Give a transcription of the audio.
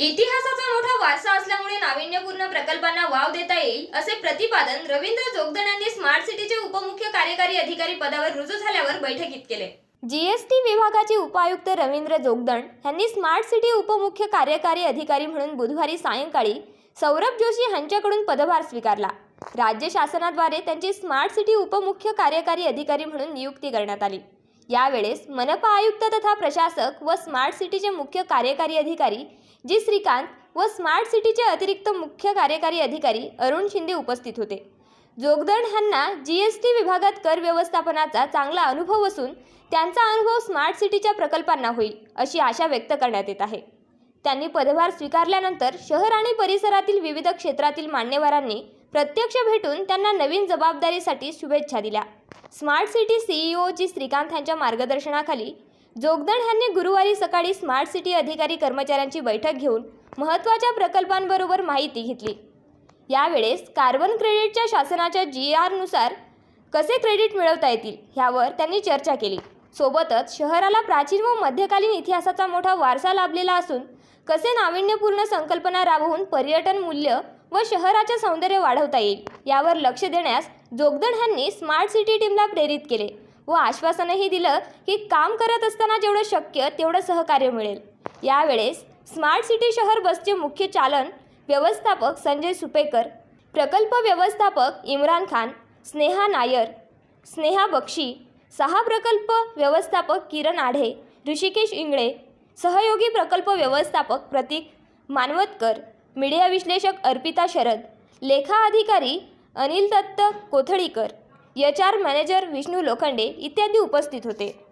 इतिहासाचा मोठा वारसा असल्यामुळे नाविन्यपूर्ण प्रकल्पांना वाव देता येईल असे प्रतिपादन रवींद्र जोगदण यांनी स्मार्ट सिटीचे उपमुख्य कार्यकारी अधिकारी पदावर रुजू झाल्यावर बैठकीत केले. जीएसटी विभागाचे उपायुक्त रवींद्र जोगदण यांनी स्मार्ट सिटी उपमुख्य कार्यकारी अधिकारी म्हणून बुधवारी सायंकाळी सौरभ जोशी यांच्याकडून पदभार स्वीकारला. राज्य शासनाद्वारे त्यांची स्मार्ट सिटी उपमुख्य कार्यकारी अधिकारी म्हणून नियुक्ती करण्यात आली. यावेळेस मनपा आयुक्त तथा प्रशासक व स्मार्ट सिटीचे मुख्य कार्यकारी अधिकारी जी. श्रीकांत व स्मार्ट सिटीचे अतिरिक्त मुख्य कार्यकारी अधिकारी अरुण शिंदे उपस्थित होते. जोगदंड यांना जी एस टी विभागात कर व्यवस्थापनाचा चांगला अनुभव असून त्यांचा अनुभव स्मार्ट सिटीच्या प्रकल्पांना होईल अशी आशा व्यक्त करण्यात येत आहे. त्यांनी पदभार स्वीकारल्यानंतर शहर आणि परिसरातील विविध क्षेत्रातील मान्यवरांनी प्रत्यक्ष भेटून त्यांना नवीन जबाबदारीसाठी शुभेच्छा दिल्या. Smart city CEO G Shrikant यांच्या मार्गदर्शनाखाली जोगदण यांनी गुरुवारी सकाळी स्मार्ट सिटी अधिकारी कर्मचाऱ्यांची बैठक घेऊन महत्त्वाच्या प्रकल्पांबरोबर माहिती घेतली. यावेळेस कार्बन क्रेडिटच्या शासनाच्या जी आरनुसार कसे क्रेडिट मिळवता येतील ह्यावर त्यांनी चर्चा केली. सोबतच शहराला प्राचीन व मध्यकालीन इतिहासाचा मोठा वारसा लाभलेला असून कसे नाविन्यपूर्ण संकल्पना राबवून पर्यटन मूल्य व शहराचे सौंदर्य वाढवता येईल. यावर लक्ष देण्यास जोगदण ह्यांनी स्मार्ट सिटी टीमला प्रेरित केले व आश्वासनही दिलं की काम करत असताना जेवढं शक्य तेवढं सहकार्य मिळेल. यावेळेस स्मार्ट सिटी शहर बसचे मुख्य चालन व्यवस्थापक संजय सुपेकर प्रकल्प व्यवस्थापक इम्रान खान स्नेहा नायर स्नेहा बक्षी सहा प्रकल्प व्यवस्थापक किरण आढे ऋषिकेश इंगळे सहयोगी प्रकल्प व्यवस्थापक प्रतीक मानवतकर मीडिया विश्लेषक अर्पिता शरद लेखा अधिकारी Anil Datta Kothalikar H R manager Vishnu Lokhande इत्यादी उपस्थित होते.